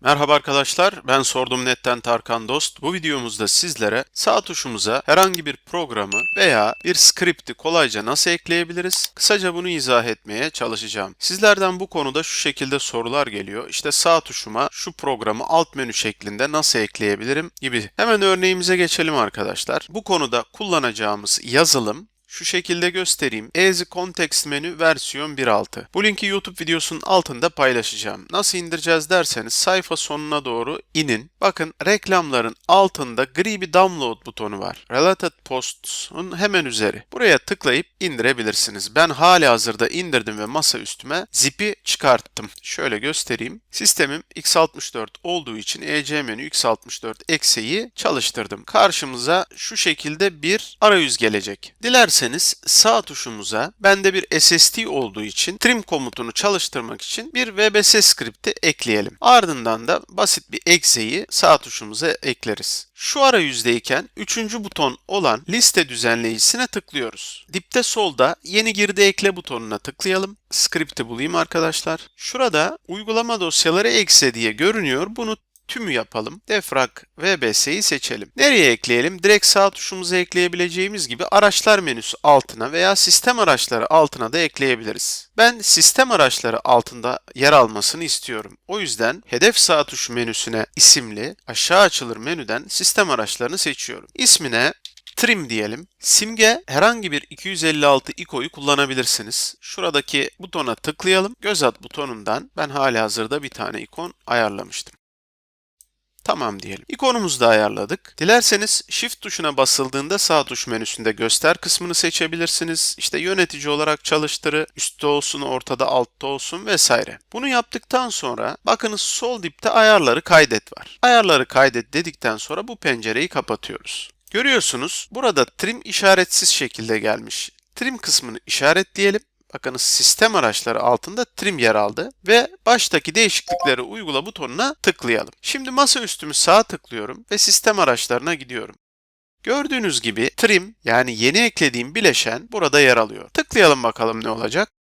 Merhaba arkadaşlar, ben Sordum Net'ten Tarkan Dost. Bu videomuzda sizlere sağ tuşumuza herhangi bir programı veya bir skripti kolayca nasıl ekleyebiliriz? Kısaca bunu izah etmeye çalışacağım. Sizlerden bu konuda şu şekilde sorular geliyor. İşte sağ tuşuma şu programı alt menü şeklinde nasıl ekleyebilirim gibi. Hemen örneğimize geçelim arkadaşlar. Bu konuda kullanacağımız yazılım şu şekilde göstereyim. Easy Context Menü versiyon 1.6. Bu linki YouTube videosunun altında paylaşacağım. Nasıl indireceğiz derseniz sayfa sonuna doğru inin. Bakın reklamların altında gri bir download butonu var. Related Posts'un hemen üzeri. Buraya tıklayıp indirebilirsiniz. Ben hali hazırda indirdim ve masa üstüme zip'i çıkarttım. Şöyle göstereyim. Sistemim x64 olduğu için EC menü x64 eksiği çalıştırdım. Karşımıza şu şekilde bir arayüz gelecek. Dilerseniz sağ tuşumuza bende bir SSD olduğu için trim komutunu çalıştırmak için bir VBS skripti ekleyelim. Ardından da basit bir exe'yi sağ tuşumuza ekleriz. Şu arayüzdeyken üçüncü buton olan liste düzenleyicisine tıklıyoruz. Dipte solda yeni girdi ekle butonuna tıklayalım. Skripti bulayım arkadaşlar. Şurada uygulama dosyaları exe diye görünüyor. Bunu tümü yapalım. Defrag VBS'yi seçelim. Nereye ekleyelim? Direkt sağ tuşumuza ekleyebileceğimiz gibi araçlar menüsü altına veya sistem araçları altına da ekleyebiliriz. Ben sistem araçları altında yer almasını istiyorum. O yüzden hedef sağ tuş menüsüne isimli aşağı açılır menüden sistem araçlarını seçiyorum. İsmine Trim diyelim. Simge herhangi bir 256 ikoyu kullanabilirsiniz. Şuradaki butona tıklayalım. Göz at butonundan ben hali hazırda bir tane ikon ayarlamıştım. Tamam diyelim. İkonumuzu da ayarladık. Dilerseniz Shift tuşuna basıldığında sağ tuş menüsünde göster kısmını seçebilirsiniz. İşte yönetici olarak çalıştırı, üstte olsun, ortada, altta olsun vesaire. Bunu yaptıktan sonra bakınız sol dipte ayarları kaydet var. Ayarları kaydet dedikten sonra bu pencereyi kapatıyoruz. Görüyorsunuz burada trim işaretsiz şekilde gelmiş. Trim kısmını işaretleyelim. Bakınız sistem araçları altında trim yer aldı ve baştaki değişiklikleri uygula butonuna tıklayalım. Şimdi masaüstümü sağa tıklıyorum ve sistem araçlarına gidiyorum. Gördüğünüz gibi trim yani yeni eklediğim bileşen burada yer alıyor. Tıklayalım bakalım ne olacak.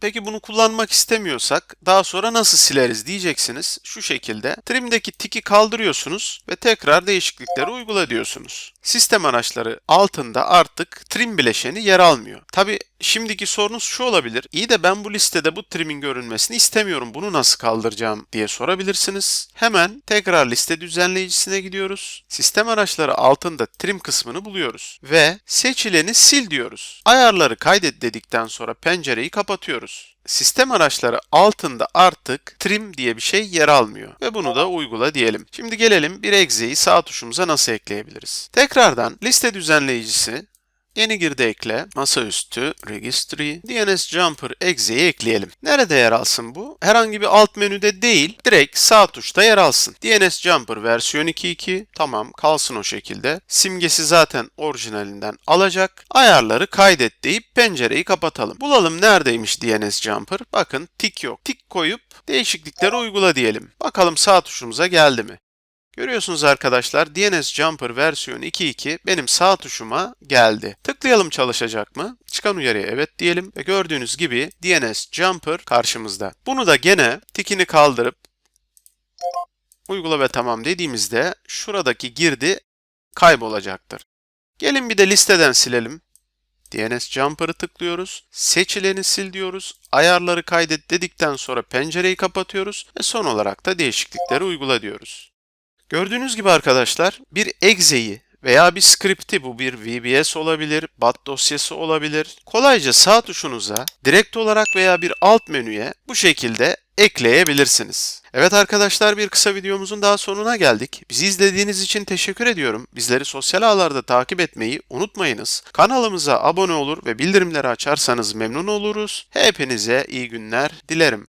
Peki bunu kullanmak istemiyorsak daha sonra nasıl sileriz diyeceksiniz. Şu şekilde trimdeki tiki kaldırıyorsunuz ve tekrar değişiklikleri uygula diyorsunuz. Sistem araçları altında artık trim bileşeni yer almıyor. Tabi şimdiki sorunuz şu olabilir. İyi de ben bu listede bu trimin görünmesini istemiyorum. Bunu nasıl kaldıracağım diye sorabilirsiniz. Hemen tekrar liste düzenleyicisine gidiyoruz. Sistem araçları altında trim kısmını buluyoruz ve seçileni sil diyoruz. Ayarları kaydet dedikten sonra pencereyi kapatıyoruz sistem araçları altında artık trim diye bir şey yer almıyor. Ve bunu da uygula diyelim. Şimdi gelelim bir exe'yi sağ tuşumuza nasıl ekleyebiliriz? Tekrardan liste düzenleyicisi Yeni girdi ekle, masaüstü, registry, DNS Jumper exe'yi ekleyelim. Nerede yer alsın bu? Herhangi bir alt menüde değil, direkt sağ tuşta yer alsın. DNS Jumper versiyon 2.2, tamam kalsın o şekilde. Simgesi zaten orijinalinden alacak. Ayarları kaydet deyip pencereyi kapatalım. Bulalım neredeymiş DNS Jumper. Bakın tik yok. Tik koyup değişiklikleri uygula diyelim. Bakalım sağ tuşumuza geldi mi? Görüyorsunuz arkadaşlar DNS Jumper versiyon 2.2 benim sağ tuşuma geldi. Tıklayalım çalışacak mı? Çıkan uyarıya evet diyelim ve gördüğünüz gibi DNS Jumper karşımızda. Bunu da gene tikini kaldırıp uygula ve tamam dediğimizde şuradaki girdi kaybolacaktır. Gelin bir de listeden silelim. DNS Jumper'ı tıklıyoruz. Seçileni sil diyoruz. Ayarları kaydet dedikten sonra pencereyi kapatıyoruz ve son olarak da değişiklikleri uygula diyoruz. Gördüğünüz gibi arkadaşlar bir exe'yi veya bir script'i bu bir VBS olabilir, bat dosyası olabilir. Kolayca sağ tuşunuza direkt olarak veya bir alt menüye bu şekilde ekleyebilirsiniz. Evet arkadaşlar bir kısa videomuzun daha sonuna geldik. Bizi izlediğiniz için teşekkür ediyorum. Bizleri sosyal ağlarda takip etmeyi unutmayınız. Kanalımıza abone olur ve bildirimleri açarsanız memnun oluruz. Hepinize iyi günler dilerim.